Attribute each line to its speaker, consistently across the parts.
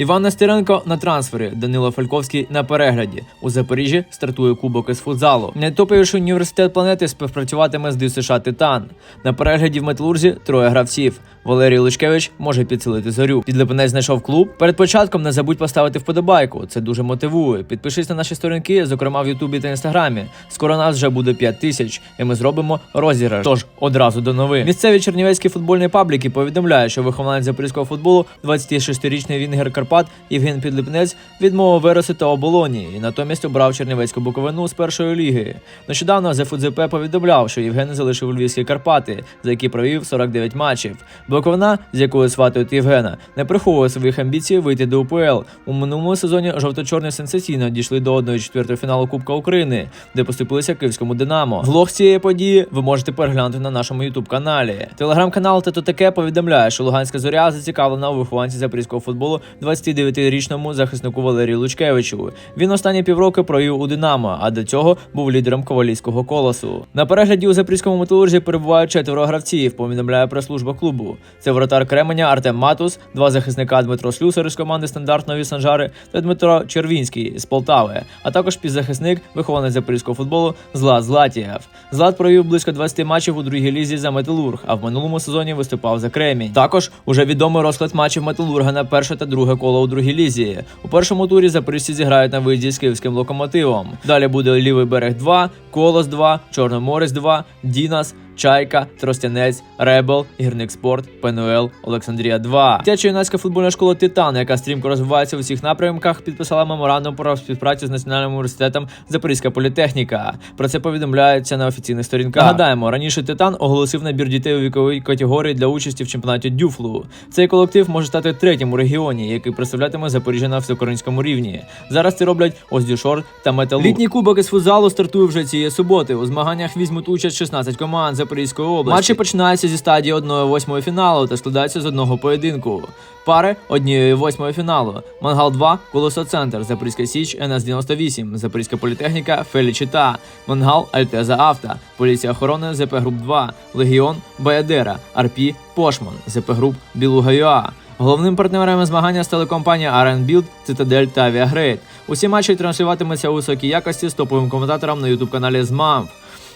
Speaker 1: Іван Нестеренко на трансфері, Данило Фальковський на перегляді. У Запоріжжі стартує кубок із футзалу. Найтоповіший університет планети співпрацюватиме з ДЮСШ Титан. На перегляді в Металурзі троє гравців. Валерій Лучкевич може підсилити зорю. Підлипинець знайшов клуб. Перед початком не забудь поставити вподобайку. Це дуже мотивує. Підпишись на наші сторінки, зокрема в Ютубі та Інстаграмі. Скоро нас вже буде 5 тисяч, і ми зробимо розіграш. Тож одразу до новин. Місцеві чернівецькі футбольні пабліки повідомляють, що вихованець запорізького футболу, 26-річний Вінгер Карпат Євген Підлипнець відмовив виросити оболоні і натомість обрав Чернівецьку Буковину з першої ліги. Нещодавно ЗФУДЗП повідомляв, що Євген залишив Львівські Карпати, за які провів 49 матчів. Буковина, з якою сватують Євгена, не приховує своїх амбіцій вийти до УПЛ. У минулому сезоні жовто-чорні сенсаційно дійшли до 1-4 фіналу Кубка України, де поступилися київському Динамо. Влог цієї події ви можете переглянути на нашому ютуб каналі. Телеграм-канал Тето таке повідомляє, що Луганська зоря зацікавлена у вихованці запорізького футболу 29-річному захиснику Валерію Лучкевичу. Він останні півроку провів у Динамо, а до цього був лідером ковалійського колосу. На перегляді у запорізькому металурзі перебувають четверо гравців. Повідомляє прес-служба клубу. Це воротар Кременя Артем Матус, два захисника Дмитро Слюсар з команди стандарт Нові Санжари та Дмитро Червінський з Полтави, а також півзахисник, вихованець запорізького футболу Злат Златієв. Злат провів близько 20 матчів у другій лізі за Металург, а в минулому сезоні виступав за Кремінь. Також уже відомий розклад матчів Металурга на перше та друге коло у другій лізі. У першому турі запоріжці зіграють на виїзді з київським локомотивом. Далі буде лівий берег 2, Колос 2, Чорноморець 2, Дінас. Чайка, Тростянець, Ребел, Гірник Спорт, ПНЛ, Олександрія 2. Дитяча юнацька футбольна школа Титан, яка стрімко розвивається у всіх напрямках, підписала меморандум про співпрацю з Національним університетом Запорізька політехніка. Про це повідомляється на офіційних сторінках. Нагадаємо, раніше Титан оголосив набір дітей у віковій категорії для участі в чемпіонаті Дюфлу. Цей колектив може стати третім у регіоні, який представлятиме Запоріжжя на всеукраїнському рівні. Зараз це роблять Оздюшор та Металург. Літній кубок із футзалу стартує вже цієї суботи. У змаганнях візьмуть участь 16 команд Запорізької області. Матчі починаються зі стадії 1-8 фіналу та складаються з одного поєдинку. Пари однієї восьмої фіналу. Мангал 2, Колесо Центр, Запорізька Січ, НС 98, Запорізька політехніка, Фелічита, Мангал, Альтеза Авто, Поліція охорони, ЗП Груп 2, Легіон, Баядера, Арпі, Пошман, ЗП Груп, Білуга ЮА. Головним партнерами змагання стали компанія Build, Цитадель та Авіагрейд. Усі матчі транслюватимуться у високій якості з топовим коментатором на ютуб каналі ЗМАМ.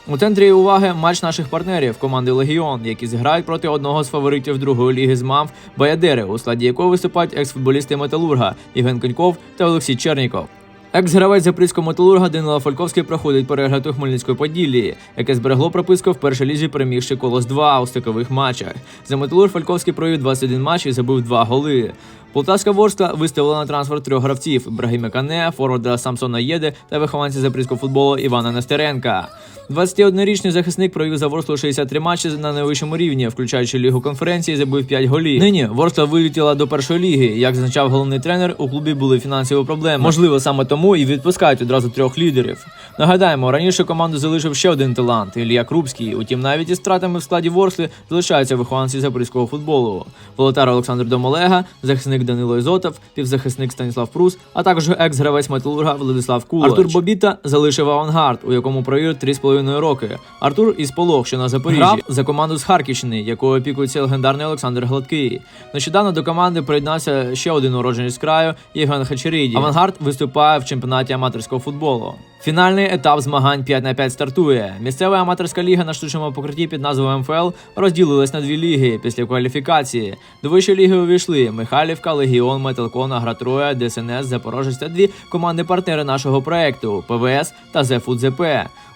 Speaker 1: У центрі уваги матч наших партнерів команди Легіон, які зіграють проти одного з фаворитів другої ліги з МАМ Баядери, у складі якого виступають екс-футболісти Металурга Євген Коньков та Олексій Черніков. Екс-гравець запорізького металурга Данила Фальковський проходить перегляд у Хмельницької Поділлі, яке зберегло прописку в першій лізі, перемігши колос 2 у стикових матчах. За металург Фальковський провів 21 матч і забив 2 голи. Полтавська Ворскла виставила на трансфер трьох гравців: Ібрагіма Кане, форварда Самсона Єде та вихованця запорізького футболу Івана Нестеренка. 21-річний захисник провів за Ворслу 63 матчі на найвищому рівні, включаючи лігу конференції, забив 5 голів. Нині Ворскла вилетіла до першої ліги. Як зазначав головний тренер, у клубі були фінансові проблеми. Можливо, саме тому і відпускають одразу трьох лідерів. Нагадаємо, раніше команду залишив ще один талант Ілля Крупський. Утім, навіть із втратами в складі Ворсли залишаються вихованці запорізького футболу. Волотар Олександр Домолега, захисник Данило Ізотов, півзахисник Станіслав Прус, а також екс-гравець Металурга Владислав Кулач. Артур Бобіта залишив авангард, у якому провів 3,5 роки. Артур із Полог, що на Запоріжжі, грав за команду з Харківщини, якою опікується легендарний Олександр Гладкий. Нещодавно до команди приєднався ще один уродженець краю Євген Хачеріді. Авангард виступає в чемпіонаті аматорського футболу. Фінальний етап змагань 5 на 5 стартує. Місцева аматорська ліга на штучному покритті під назвою МФЛ розділилась на дві ліги після кваліфікації. До вищої ліги увійшли Михайлівка, Легіон, Металкон, Агратроя, ДСНС, Запорожець та дві команди-партнери нашого проекту ПВС та ЗФУДЗП.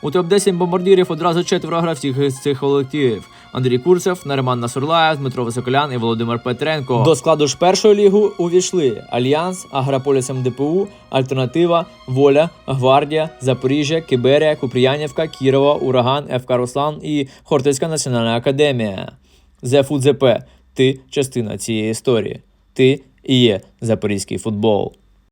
Speaker 1: У топ-10 бомбардирів одразу четверо гравців із цих колективів. Андрій Курцев, Нариман Насурлаєв, Дмитро Високолян і Володимир Петренко. До складу ж першої ліги увійшли Альянс, Агрополіс МДПУ, Альтернатива, Воля, Гвардія, Запоріжжя, Киберія, Купріянівка, Кірова, Ураган, ФК Руслан і Хортицька національна академія. ЗФУДЗП. Ти частина цієї історії. Ти і є запорізький футбол.